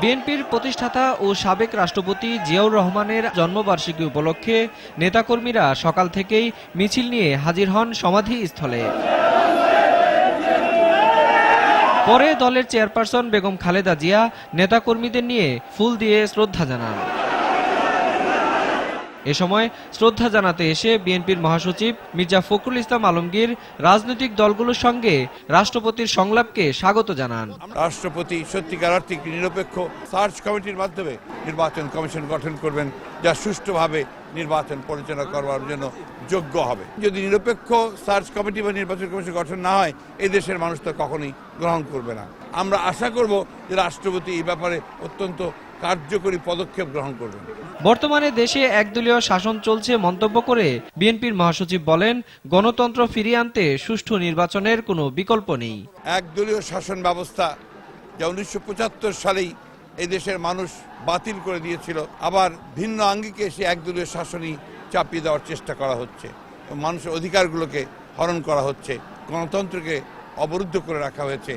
বিএনপির প্রতিষ্ঠাতা ও সাবেক রাষ্ট্রপতি জিয়াউর রহমানের জন্মবার্ষিকী উপলক্ষে নেতাকর্মীরা সকাল থেকেই মিছিল নিয়ে হাজির হন সমাধিস্থলে। পরে দলের চেয়ারপারসন বেগম খালেদা জিয়া নেতাকর্মীদের নিয়ে ফুল দিয়ে শ্রদ্ধা জানান। এ সময় শ্রদ্ধা জানাতে এসে বিএনপির মহাসচিব মির্জা ফখরুল ইসলাম আলমগীর রাজনৈতিক দলগুলোর সঙ্গে রাষ্ট্রপতির সংলাপকে স্বাগত জানান। রাষ্ট্রপতি সত্যিকার অর্থে একটি নিরপেক্ষ সার্চ কমিটির মাধ্যমে নির্বাচন কমিশন গঠন করবেন, যা সুষ্ঠুভাবে নির্বাচন পরিচালনা করবার জন্য যোগ্য হবে। যদি নিরপেক্ষ সার্চ কমিটি বা নির্বাচন কমিশন গঠন না হয় এই দেশের মানুষ তো কখনোই গ্রহণ করবে না। আমরা আশা করব যে রাষ্ট্রপতি এই ব্যাপারে অত্যন্ত কার্যকরী পদক্ষেপ গ্রহণ করবেন। বর্তমানে দেশে একদলীয় শাসন চলছে মন্তব্য করে বিএনপির মহাসচিব বলেন গণতন্ত্র ফিরিয়ে আনতে সুষ্ঠু নির্বাচনের কোনো বিকল্প নেই। একদলীয় শাসন ব্যবস্থা যা উনিশশো সালেই এই দেশের মানুষ বাতিল করে দিয়েছিল আবার ভিন্ন আঙ্গিকে সে একদলীয় শাসনই চাপিয়ে দেওয়ার চেষ্টা করা হচ্ছে মানুষের অধিকারগুলোকে হরণ করা হচ্ছে গণতন্ত্রকে অবরুদ্ধ করে রাখা হয়েছে।